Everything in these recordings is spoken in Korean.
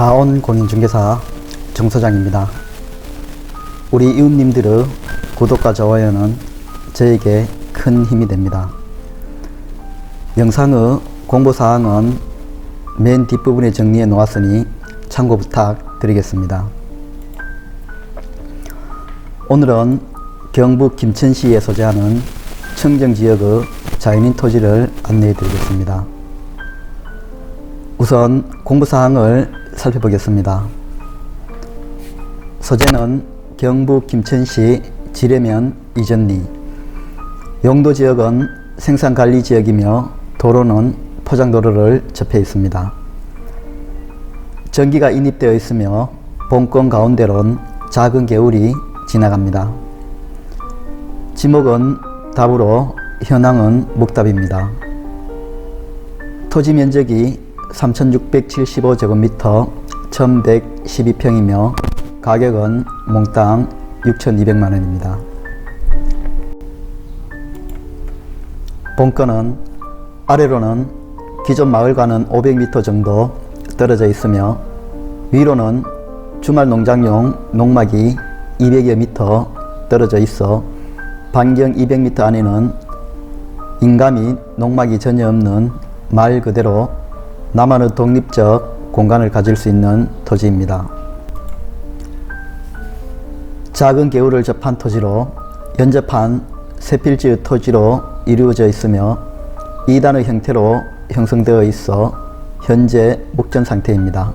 다온 공인중개사 정소장입니다. 우리 이웃님들의 구독과 좋아요는 저에게 큰 힘이 됩니다. 영상의 공부사항은 맨 뒷부분에 정리해 놓았으니 참고 부탁드리겠습니다. 오늘은 경북 김천시에 소재하는 청정지역의 자연인 토지를 안내해 드리겠습니다. 우선 공부사항을 살펴보겠습니다. 소재는 경북 김천시 지뢰면 이전리 용도 지역은 생산관리 지역이며 도로는 포장도로를 접해 있습니다. 전기가 인입되어 있으며 본권 가운데론 작은 개울이 지나갑니다. 지목은 답으로 현황은 목답입니다. 토지 면적이 3,675제곱미터 1,112평이며 가격은 몽땅 6,200만원입니다. 본건은 아래로는 기존 마을과는 500m 정도 떨어져 있으며 위로는 주말 농장용 농막이 200여 미터 떨어져 있어 반경 200m 안에는 및 농막이 전혀 없는 말 그대로 나만의 독립적 공간을 가질 수 있는 토지입니다. 작은 개울을 접한 토지로 연접한 세 필지의 토지로 이루어져 있으며 2단의 형태로 형성되어 있어 현재 목전 상태입니다.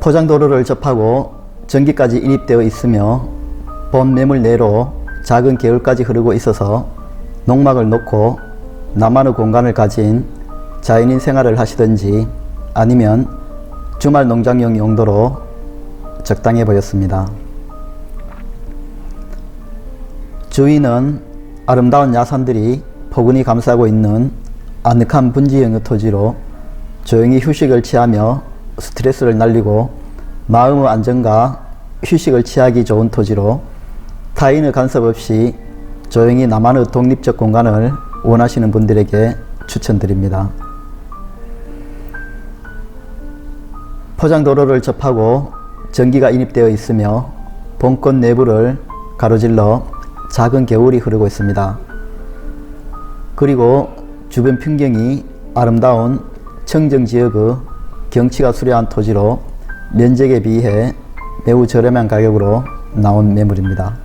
포장도로를 접하고 전기까지 인입되어 있으며 본 매물 내로 작은 개울까지 흐르고 있어서 농막을 놓고 나만의 공간을 가진 자연인 생활을 하시든지 아니면 주말 농장용 용도로 적당해 보였습니다. 주위는 아름다운 야산들이 포근히 감싸고 있는 아늑한 분지형의 토지로 조용히 휴식을 취하며 스트레스를 날리고 마음의 안정과 휴식을 취하기 좋은 토지로 타인의 간섭 없이 조용히 나만의 독립적 공간을 원하시는 분들에게 추천드립니다. 포장도로를 접하고 전기가 인입되어 있으며 본권 내부를 가로질러 작은 개울이 흐르고 있습니다. 그리고 주변 풍경이 아름다운 청정 지역의 경치가 수려한 토지로 면적에 비해 매우 저렴한 가격으로 나온 매물입니다.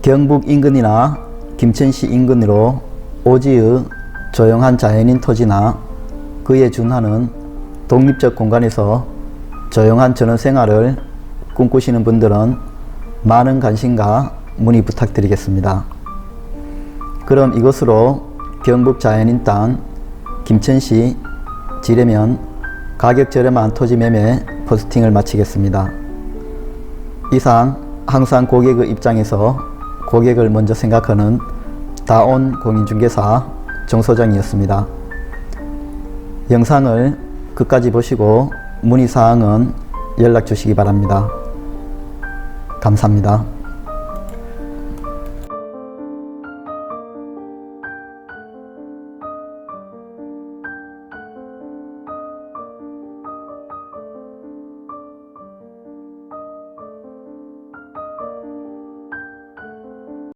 경북 인근이나 김천시 인근으로 오지의 조용한 자연인 토지나 그에 준하는 독립적 공간에서 조용한 전원 생활을 꿈꾸시는 분들은 많은 관심과 문의 부탁드리겠습니다. 그럼 이것으로 경북 자연인 땅 김천시 지뢰면 가격 저렴한 토지 매매 포스팅을 마치겠습니다. 이상 항상 고객의 입장에서 고객을 먼저 생각하는 다온 공인중개사 정 소장이었습니다. 영상을 끝까지 보시고 문의사항은 연락 주시기 바랍니다. 감사합니다.